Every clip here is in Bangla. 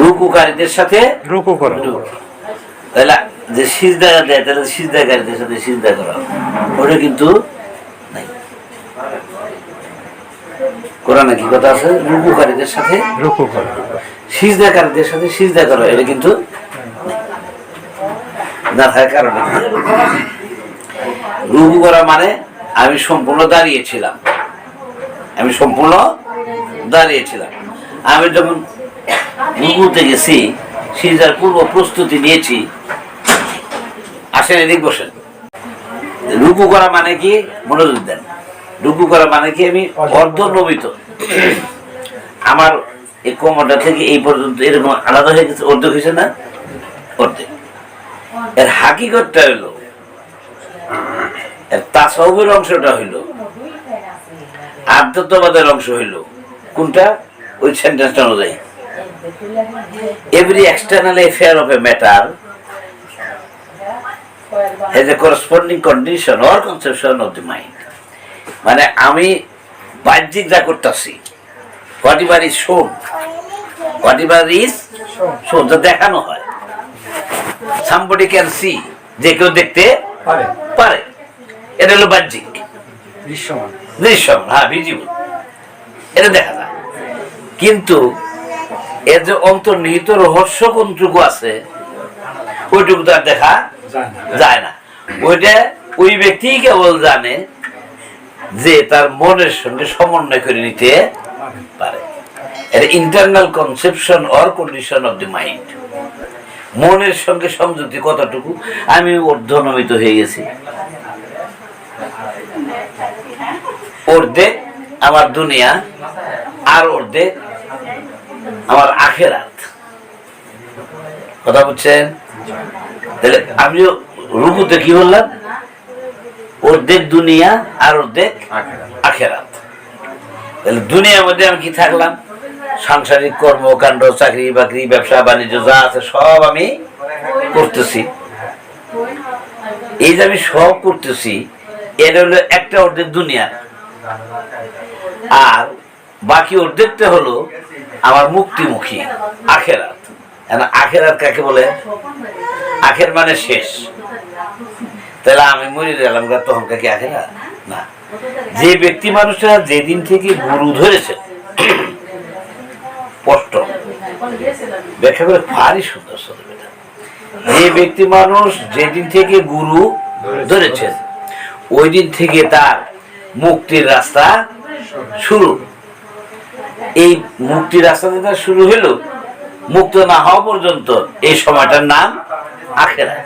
রুকুকারীদের সাথে রুকু করো। তাহলে যে সিজদা দেয় তাহলে সিজদাকারীদের সাথে সিজদা করা। ওটা কিন্তু নাই। কোরআনে কি কথা আছে? রুকুকারীদের সাথে রুকু করো। সিজদাকারীদের সাথে সিজদা করা এটা কিন্তু না থাকার কারণে। রুকু করা মানে আমি সম্পূর্ণ দাঁড়িয়েছিলাম। আমি সম্পূর্ণ দাঁড়িয়েছিলাম। আমি যখন গেছি, সিজার পূর্ব প্রস্তুতি নিয়েছি। আসেন এদিক বসেন। রুকু করা মানে কি? মনোযোগ দেন। রুকু করা মানে কি? আমি অর্ধনমিত। আমার এই কোমরটা থেকে এই পর্যন্ত এরকম আলাদা হয়ে গেছে, অর্ধেক হয়েছে না? অর্ধেক। এর হাকিকতটা হইল, এর তাসবের অংশটা হইল আধ্যাত্মবাদের অংশ হইল। কোনটা? ওই সেন্টেন্সটা অনুযায়ী। Every external affair of a matter has a corresponding condition or conception of the mind. মানে আমি বাহ্যিক যা করতেছি whatever is shown whatever is shown যা দেখানো হয়। সামবডি ক্যান সি যে কেউ দেখতে পারে। এটা হলো বাহ্যিক। দৃশ্যমান। দৃশ্যম হ্যাঁ ভিজিবল এটা দেখা যায়। কিন্তু এর যে অন্তর্নিহিত রহস্য কোনটুকু আছে ওইটুকু তো আর দেখা যায় না। ওইটা ওই ব্যক্তি কেবল জানে যে তার মনের সঙ্গে সমন্বয় করে নিতে পারে। এটা internal conception or condition of the mind মনের সঙ্গে সংযুক্তি কতটুকু? আমি অর্ধনমিত হয়ে গেছি। অর্ধেক আমার দুনিয়া আর অর্ধেক আমার আখেরাত। কথা বুঝছেন? তাহলে আমিও রুকুতে কি বললাম? অর্ধেক দুনিয়া আর অর্ধেক আখেরাত। তাহলে দুনিয়ার মধ্যে আমি কি থাকলাম? সাংসারিক কর্মকাণ্ড চাকরি বাকরি ব্যবসা বাণিজ্য যা আছে সব আমি করতেছি। এই যে আমি সব করতেছি এটা হলো একটা অর্ধেক দুনিয়া। আর বাকি অর্ধেকটা হলো আমার মুক্তিমুখী, আখেরাত। আখেরাত কাকে বলে? আখের মানে শেষ। তাহলে আমি মরে গেলাম তখন কাকে আখেরাত? না। যে ব্যক্তি মানুষটা যেদিন থেকে গুরু ধরেছে, স্পষ্ট। ব্যাখ্যা করে ভারী সুন্দর যে ব্যক্তি মানুষ যেদিন থেকে গুরু ধরেছেন ওই দিন থেকে তার মুক্তির রাস্তা শুরু। এই মুক্তির রাস্তা যেটা শুরু হলো মুক্ত না হওয়া পর্যন্ত এই সময়টার নাম আখেরা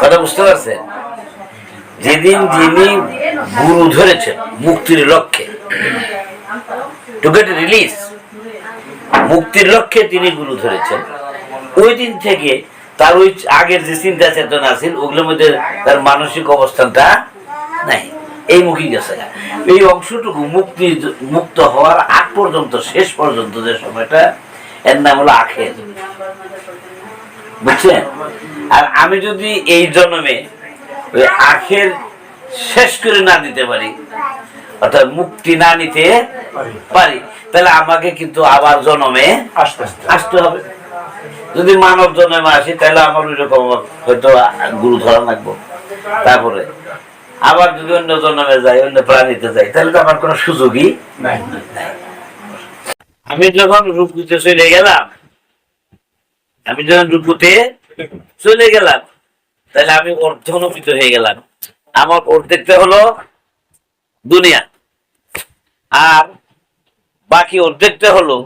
কথা বুঝতে পারছেন? যেদিন যিনি গুরু ধরেছেন মুক্তির লক্ষ্যে টু গেট রিলিজ মুক্তির লক্ষ্যে তিনি গুরু ধরেছেন। ওই দিন থেকে তার ওই আগের যে চিন্তা চেতনা আছিল, ওগুলোর মধ্যে তার মানসিক অবস্থানটা নাই। এই মুখী গেছে এই অংশটুকু মুক্তি মুক্ত হওয়ার আগ পর্যন্ত শেষ পর্যন্ত যে সময়টা এর নাম হলো আখের। বুঝছেন? আর আমি যদি এই জন্মে ওই আখের শেষ করে না দিতে পারি অর্থাৎ মুক্তি না নিতে পারি। পারি তাহলে আমাকে কিন্তু আবার জন্মে আস্তে আস্তে আসতে হবে। যদি মানব জন্মে আসি তাহলে আমার ওই রকম হয়তো গুরু ধরা লাগবো। তারপরে আবার যদি অন্য জন্মে যাই অন্য প্রাণীতে যাই তাহলে তো আমার কোনো সুযোগই নাই। আমি যখন রূপকুতে চলে গেলাম আমি যখন রূপকুতে চলে গেলাম তাহলে আমি অর্ধনমিত হয়ে গেলাম। আমার অর্ধেকটা হলো দুনিয়া আর বাকি অর্ধেকটা হলো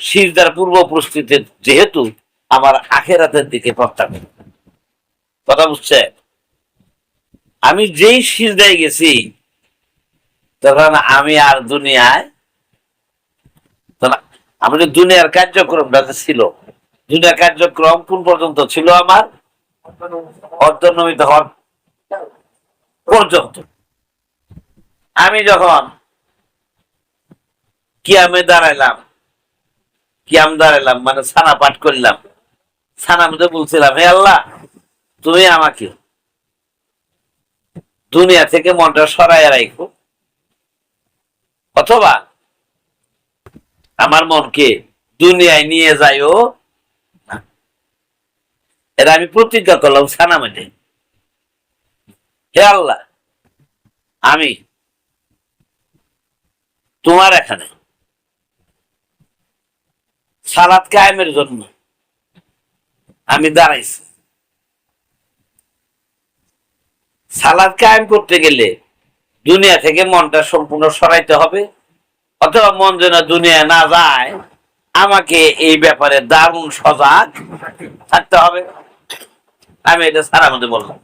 সিজদার পূর্ব প্রস্তুতির যেহেতু আমার আখেরাতের দিকে প্রত্যাখ্যান। কথা বুঝছে আমি যেই সিজদায় গেছি, তখন আমি আর দুনিয়ায় আমাদের দুনিয়ার কার্যক্রমটা ছিল, দুনিয়ার কার্যক্রম কোন পর্যন্ত ছিল আমার? অর্ধনমিত হওয়ার পর্যন্ত। আমি যখন কিয়ামে দাঁড়াইলাম, কিয়াম দাঁড়াইলাম মানে ছানা পাঠ করলাম ছানা মধ্যে বলছিলাম, হে আল্লাহ, তুমি আমাকে দুনিয়া থেকে মনটা সরাইয়া রাখো অথবা আমার মনকে দুনিয়ায় নিয়ে যাইও। এটা আমি প্রতিজ্ঞা করলাম সানা মধ্যে হে আল্লাহ, আমি তোমার এখানে সালাদ কায়েমের জন্য আমি দাঁড়াইছি। সালাদ কায়েম করতে গেলে দুনিয়া থেকে মনটা সম্পূর্ণ সরাইতে হবে। অথবা মন যেন দুনিয়া না যায়, আমাকে এই ব্যাপারে দারুণ সজাগ থাকতে হবে। আমি এটা সারা মধ্যে বললাম।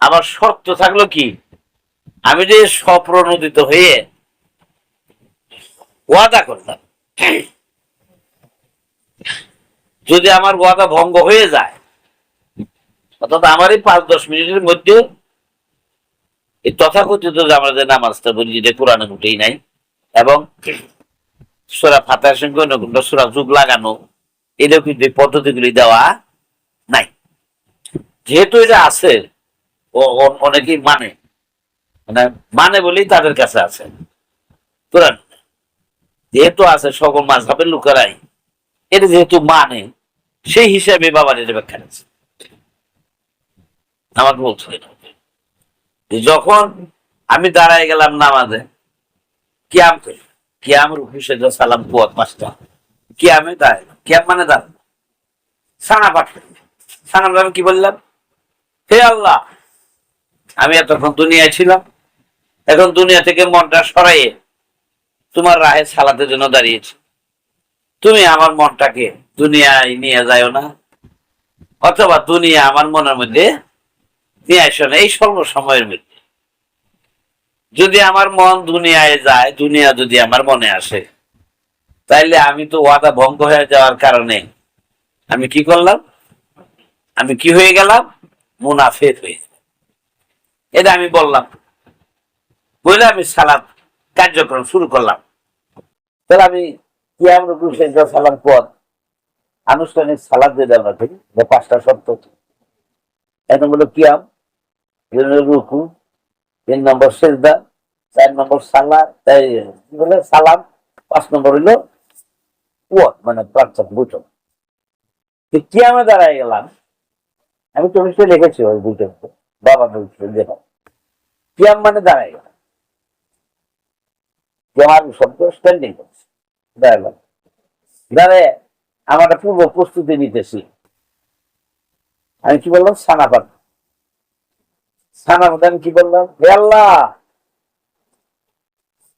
আবার শর্ত থাকল কি? আমি যে স্বপ্রণোদিত হয়ে ওয়াদা করলাম যদি আমার ওয়াদা ভঙ্গ হয়ে যায় অর্থাৎ আমার এই পাঁচ, দশ মিনিটের মধ্যে এই তথাকথিত যে আমরা যে নামাজটা বলি যেটা কোরআনে উঠেই নাই, এবং সোরা ফাতার সঙ্গে সোরা যুগ লাগানো, এটাও কিন্তু এই পদ্ধতিগুলি দেওয়া নাই। যেহেতু এটা আছে, ও- অনেকেই মানে মানে মানে বলেই তাদের কাছে আছে। কোরআন, যেহেতু আছে সকল মাঝহের লোকেরাই, এটা যেহেতু মানে সেই হিসাবে বাবার এটা ব্যাখ্যা আছে আমাকে বলছিলেন যে যখন আমি দাঁড়ায় গেলাম নামাজে, কিয়াম করি কিয়াম রুকু সেজা সালাম কুয়াত পাঁচটা কিয়ামে দাঁড়ায় কিয়াম মানে দাঁড়ায় সানা পাঠ করি। সানা আমি কি বললাম? হে আল্লাহ, আমি এতক্ষণ দুনিয়ায় ছিলাম। এখন দুনিয়া থেকে মনটা সরাইয়ে তোমার রাহে সালাতের জন্য দাঁড়িয়েছি। তুমি আমার মনটাকে দুনিয়ায় নিয়ে যাও না, অথবা দুনিয়া আমার মনের মধ্যে নিয়ে আসো না এই স্বল্প সময়ের মধ্যে। যদি আমার মন দুনিয়ায় যায়, দুনিয়া যদি আমার মনে আসে, তাইলে আমি তো ওয়াদা ভঙ্গ হয়ে যাওয়ার কারণে আমি কি করলাম? আমি কি হয়ে গেলাম? মুনাফেদ হয়ে এটা আমি বললাম। বলে আমি সালাদ কার্যক্রম শুরু করলাম। তাহলে আমি কিয়াম রুকু সেজদা সালাম পদ আনুষ্ঠানিক সালাদ দিয়ে দেওয়া ঠিক? পাঁচটা শর্ত। এক নম্বর কিয়াম, দুই নম্বর রুকু, তিন নম্বর সেজদা, চার নম্বর সালা কি বলে, সালাম, পাঁচ নম্বর হইল কুয়াত মানে প্রার্থন বুঝো কিয়ামে দাঁড়ায় গেলাম, আমি তো নিশ্চয়ই লিখেছি ওই বুঝে বাবা বলছিল দেখো। কিয়াম মানে দাঁড়ায় গেলাম। কিয়াম শব্দ স্ট্যান্ডিং করছে। দাঁড়ালাম দাঁড়ায় আমার পূর্ব প্রস্তুতি নিতেছি। আমি কি বললাম? সানাপাত। সানাপাত আমি কি বললাম? হে আল্লাহ!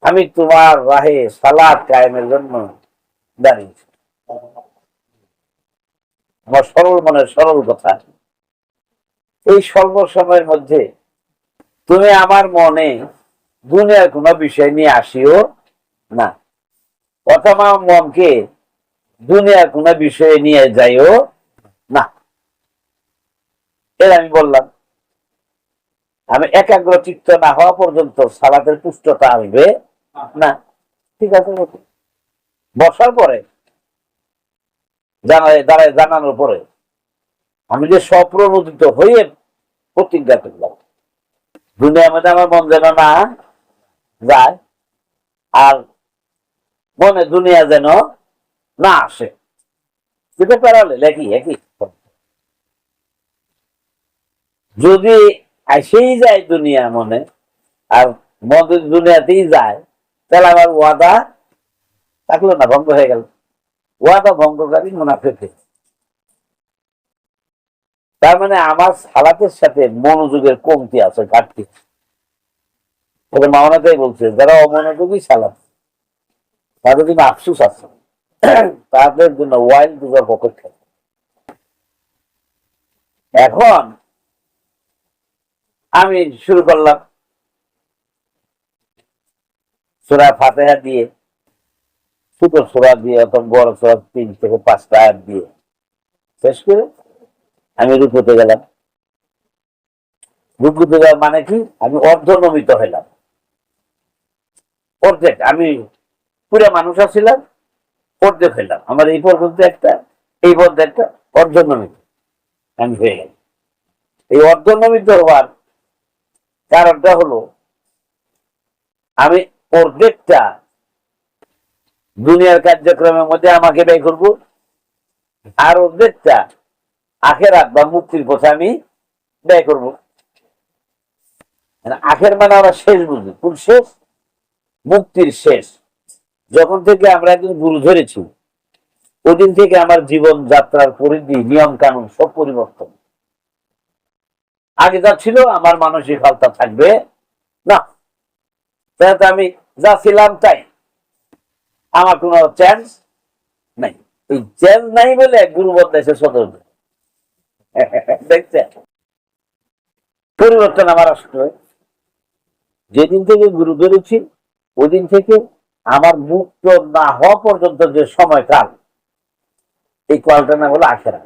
আমি তোমার রাহে সালাদ কায়েমের জন্য দাঁড়িয়েছি আমার সরল মনের সরল কথা। এই স্বল্প সময়ের মধ্যে তুমি আমার মনে দুনিয়ার কোনো বিষয় নিয়ে আসিও না। অথবা মনকে দুনিয়ার কোনো বিষয়ে নিয়ে যাইও এর আমি বললাম, আমি একাগ্র চিত্ত না হওয়া পর্যন্ত সালাতের পুষ্টতা আসবে না। ঠিক আছে বসার পরে, জানায়, দাঁড়ায় জানানোর পরে, আমি যে স্বপ্রণোদিত হয়ে প্রতিজ্ঞা করলাম, দুনিয়ার মধ্যে আমার মন যেন না যায়, আর মনে দুনিয়া যেন না আসে। দুটো প্যারালে একই একই যদি আসেই যায় দুনিয়া মনে, আর যদি দুনিয়াতেই যায়, তাহলে আমার ওয়াদা থাকল না, ভঙ্গ হয়ে গেল। ওয়াদা ভঙ্গকারী মুনাফেকে তার মানে আমার সালাতের সাথে মনোযোগের কমতি আছে, ঘাটতি। তবে মাওনাটাই বলছে, যারা অমনোযোগী সালাত, তাদের জন্য আফসুস আছে। তাদের জন্য ওয়াইল্ড দুর্গার পক্ষে এখন আমি শুরু করলাম। সুরা ফাতেহা দিয়ে, ছোট সুরা দিয়ে অত বড় সুরা তিন থেকে পাঁচটা আয়াত দিয়ে। শেষ করে আমি রুকুতে গেলাম। রুকুতে যাওয়া মানে কি? আমি অর্ধনমিত হইলাম। অর্ধেক, আমি পুরা মানুষ আছিলাম, অর্ধেক হইলাম। আমার এই পর্যন্ত একটা, এই পর্যন্ত একটা অর্ধনমিত। আমি হয়ে গেলাম। এই অর্ধনমিত হওয়ার কারণটা হলো, আমি অর্ধেকটা দুনিয়ার কার্যক্রমের মধ্যে আমাকে ব্যয় করব, আর অর্ধেকটা আখেরাত বা মুক্তির পথে আমি ব্যয় করব। মানে আখের মানে আমরা শেষ বুঝি কোন শেষ, মুক্তির শেষ। যখন থেকে আমরা একদিন গুরু ধরেছি, ওদিন থেকে আমার জীবন যাত্রার পরিধি নিয়ম কানুন সব পরিবর্তন। আগে যা ছিল, আমার মানসিক হালতা থাকবে। না আমি যা ছিলাম তাই। আমার কোনো চান্স নাই। এই চান্স নাই বলে গুরু বদলাইছে সদর দেখছেন? পরিবর্তন আমার আসলে। যেদিন থেকে গুরু ধরেছি ওই দিন থেকে আমার মুক্ত না হওয়া পর্যন্ত যে সময়কাল এই কলটা না হলো আখেরা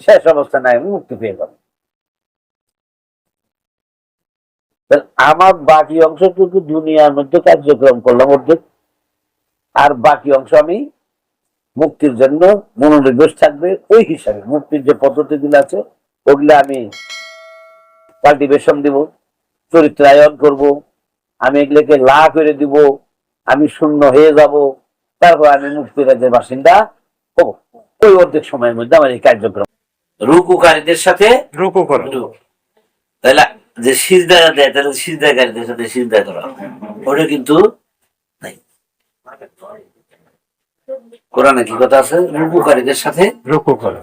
শেষ অবস্থা নাই মুক্তি পেয়ে গেল আমার বাকি অংশটুকু দুনিয়ার মধ্যে কার্যক্রম করলাম অর্ধেক। আর বাকি অংশ আমি মুক্তির জন্য মনোনিবেশ থাকবে ওই হিসাবে। মুক্তির যে পদ্ধতিগুলো আছে ওগুলো আমি কাল্টিভেশন দিব চরিত্রায়ন করব আমি এগুলোকে লা করে দিব আমি শূন্য হয়ে যাব তারপর আমি মুক্তি রাজ্যের বাসিন্দা হব। ওই অর্ধেক সময়ের মধ্যে আমার এই কার্যক্রম। রুকুকারীদের সাথে রুকু করো। তাহলে যে সিজদা দেয় তাহলে সিজদাকারীদের সাথে সিজদা করা ওটা কিন্তু নাই। কোরআনে কি কথা আছে? রুকুকারীদের সাথে রুকু করো।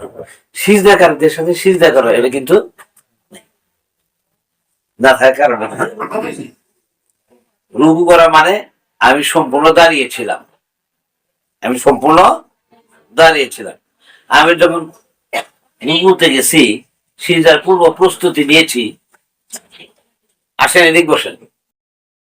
সিজদাকারীদের সাথে সিজদা করা এটা কিন্তু। না থাকার কারণে রুকু করা মানে আমি সম্পূর্ণ দাঁড়িয়েছিলাম। আমি সম্পূর্ণ দাঁড়িয়েছিলাম। আমি যখন রুকুতে গেছি সিজার পূর্ব প্রস্তুতি নিয়েছি আসেন এদিক বসেন।